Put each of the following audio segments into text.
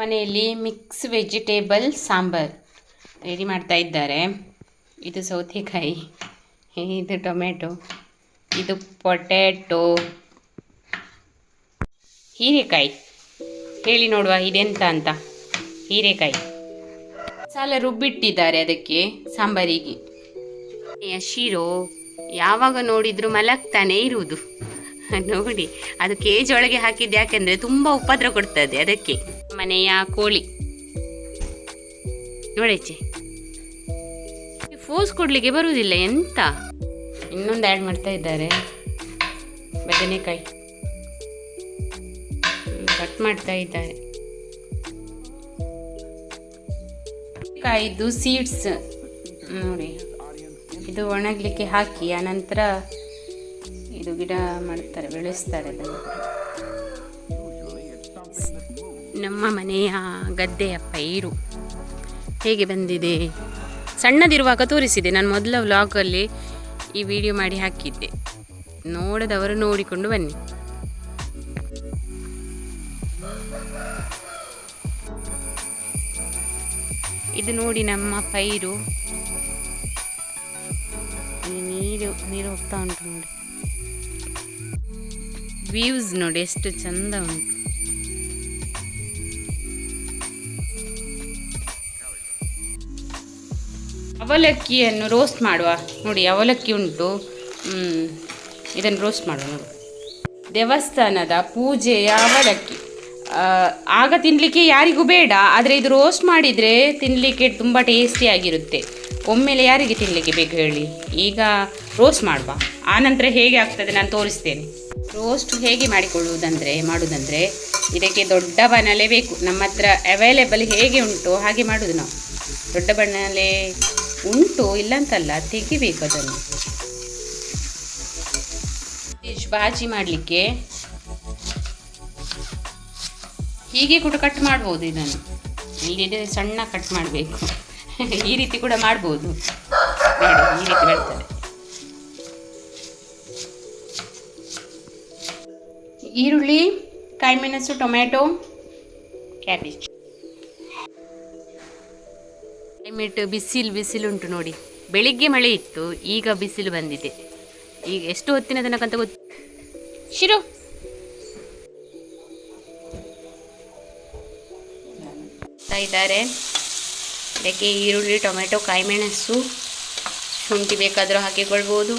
ಮನೆಯಲ್ಲಿ mix vegetable sambar ready ಮಾಡ್ತಾ ಇದ್ದಾರೆ. ಇದು ಸೌತೆಕಾಯಿ, ಇದು ಟೊಮೆಟೊ ಇದು ಪೊಟ್ಯಾಟೊ. ಹೀರೆಕಾಯಿ, ಹೇಳಿ ನೋಡುವ ಇದೆಂತ ಅಂತ. ಹೀರೆಕಾಯಿ. ಮಸಾಲ ರುಬ್ಬಿಟ್ಟಿದ್ದಾರೆ ಅದಕ್ಕೆ ಸಾಂಬಾರಿಗೆ. ಶಿರೋ ಯಾವಾಗ ನೋಡಿದ್ರು ಮಲಗ್ತಾನೆ ಇರುವುದು. ನೋಡಿ, ಅದು ಕೇಜ್ ಒಳಗೆ ಹಾಕಿದ್ದು ಯಾಕೆಂದ್ರೆ ತುಂಬಾ ಉಪದ್ರ ಕೊಡ್ತದೆ ಅದಕ್ಕೆ. ಮನೆಯ ಕೋಳಿ. ನೋಡಚ್ಚೆ ಫೋಸ್ ಕೊಡ್ಲಿಕ್ಕೆ ಬರುವುದಿಲ್ಲ, ಎಂತ? ಇನ್ನೊಂದು ಆ್ಯಡ್ ಮಾಡ್ತಾ ಇದ್ದಾರೆ. ಬದನೆಕಾಯಿ ಕಟ್ ಮಾಡ್ತಾ ಇದ್ದಾರೆ. ಕಾಯಿದು ಸೀಡ್ಸ್ ನೋಡಿ, ಇದು ಒಣಗಲಿಕ್ಕೆ ಹಾಕಿ, ಆನಂತರ ಇದು ಗಿಡ ಮಾಡ್ತಾರೆ, ಬೆಳೆಸ್ತಾರೆ ನಮ್ಮ ಮನೆಯ ಗದ್ದೆಯ ಪೈರು ಹೇಗೆ ಬಂದಿದೆ? ಸಣ್ಣದಿರುವಾಗ ತೋರಿಸಿದೆ. ನಾನು ಮೊದಲ ವ್ಲಾಗಲ್ಲಿ ಈ ವಿಡಿಯೋ ಮಾಡಿ ಹಾಕಿದ್ದೆ. ನೋಡದವರು ನೋಡಿಕೊಂಡು ಬನ್ನಿ. ಇದು ನೋಡಿ ನಮ್ಮ ಪೈರು. ನೀರು ನೀರು ಹೋಗ್ತಾ ಉಂಟು ನೋಡಿ. ವ್ಯೂಸ್ ನೋಡಿ ಎಷ್ಟು ಚಂದ ಉಂಟು. ಅವಲಕ್ಕಿಯನ್ನು ರೋಸ್ಟ್ ಮಾಡುವ. ನೋಡಿ, ಅವಲಕ್ಕಿ ಉಂಟು. ಇದನ್ನು ರೋಸ್ಟ್ ಮಾಡುವ ನೋಡಿ. ದೇವಸ್ಥಾನದ ಪೂಜೆಯ ಅವಲಕ್ಕಿ. ಆಗ ತಿನ್ನಲಿಕ್ಕೆ ಯಾರಿಗೂ ಬೇಡ, ಆದರೆ ಇದು ರೋಸ್ಟ್ ಮಾಡಿದರೆ ತಿನ್ನಲಿಕ್ಕೆ ತುಂಬ ಟೇಸ್ಟಿಯಾಗಿರುತ್ತೆ ಒಮ್ಮೆಲೆ ಯಾರಿಗೆ ತಿನ್ನಲಿಕ್ಕೆ ಬೇಕು ಹೇಳಿ. ಈಗ ರೋಸ್ಟ್ ಮಾಡುವ. ಆನಂತರ ಹೇಗೆ ಆಗ್ತದೆ ನಾನು ತೋರಿಸ್ತೇನೆ. ರೋಸ್ಟ್ ಹೇಗೆ ಮಾಡಿಕೊಳ್ಳುವುದಂದರೆ ಮಾಡುವುದಂದರೆ ಇದಕ್ಕೆ ದೊಡ್ಡ ಬಾಣಲೆ ಬೇಕು. ನಮ್ಮ ಹತ್ರ ಅವೈಲೇಬಲ್ ಹೇಗೆ ಉಂಟು ಹಾಗೆ ಮಾಡೋದು ನಾವು. ದೊಡ್ಡ ಬಣ್ಣಲೆ ಉಂಟು ಇಲ್ಲಂತಲ್ಲ, ತೆಗಿಬೇಕು ಅದನ್ನು. ಫಿಶ್ ಬಾಜಿ ಮಾಡಲಿಕ್ಕೆ ಹೀಗೆ ಕೂಡ ಕಟ್ ಮಾಡ್ಬೋದು ಇದನ್ನು. ಇಲ್ಲಿ ಸಣ್ಣ ಕಟ್ ಮಾಡಬೇಕು. ಈ ರೀತಿ ಕೂಡ ಮಾಡ್ಬೋದು. ಈರುಳ್ಳಿ ಕಾಯಿಮೆಣಸು ಟೊಮ್ಯಾಟೊ ಕ್ಯಾಬೇಜ್. ಕ್ಲೈಮೇಟ್ ಬಿಸಿಲು ಬಿಸಿಲುಂಟು ನೋಡಿ. ಬೆಳಿಗ್ಗೆ ಮಳೆ ಇತ್ತು ಈಗ ಬಿಸಿಲು ಬಂದಿದೆ. ಈಗ ಎಷ್ಟು ಹೊತ್ತಿನ ತನಕ ಅಂತ ಗೊತ್ತು ಶಿರು. ಇದ್ದಾರೆ. ಅದಕ್ಕೆ ಈರುಳ್ಳಿ ಟೊಮೆಟೊ ಕಾಯಿಮೆಣಸು. ಶುಂಠಿ ಬೇಕಾದರೂ ಹಾಕಿಕೊಳ್ಬೋದು.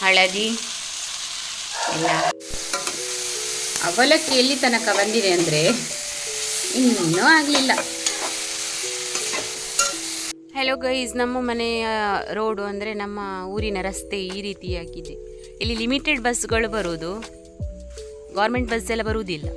ಹಳದಿ. ಎಲ್ಲ ಅವಲಕ್ಕಿ ಎಲ್ಲಿ ತನಕ ಬಂದಿದೆ ಅಂದರೆ ಇನ್ನೂ ಆಗಲಿಲ್ಲ. ಹಲೋ ಗೈಸ್ ನಮ್ಮ ಮನೆಯ ರೋಡು ಅಂದರೆ ನಮ್ಮ ಊರಿನ ರಸ್ತೆ ಈ ರೀತಿಯಾಗಿದೆ. ಇಲ್ಲಿ ಲಿಮಿಟೆಡ್ ಬಸ್ಗಳು ಬರೋದು ಗೌರ್ಮೆಂಟ್ ಬಸ್ ಎಲ್ಲ ಬರುವುದಿಲ್ಲ.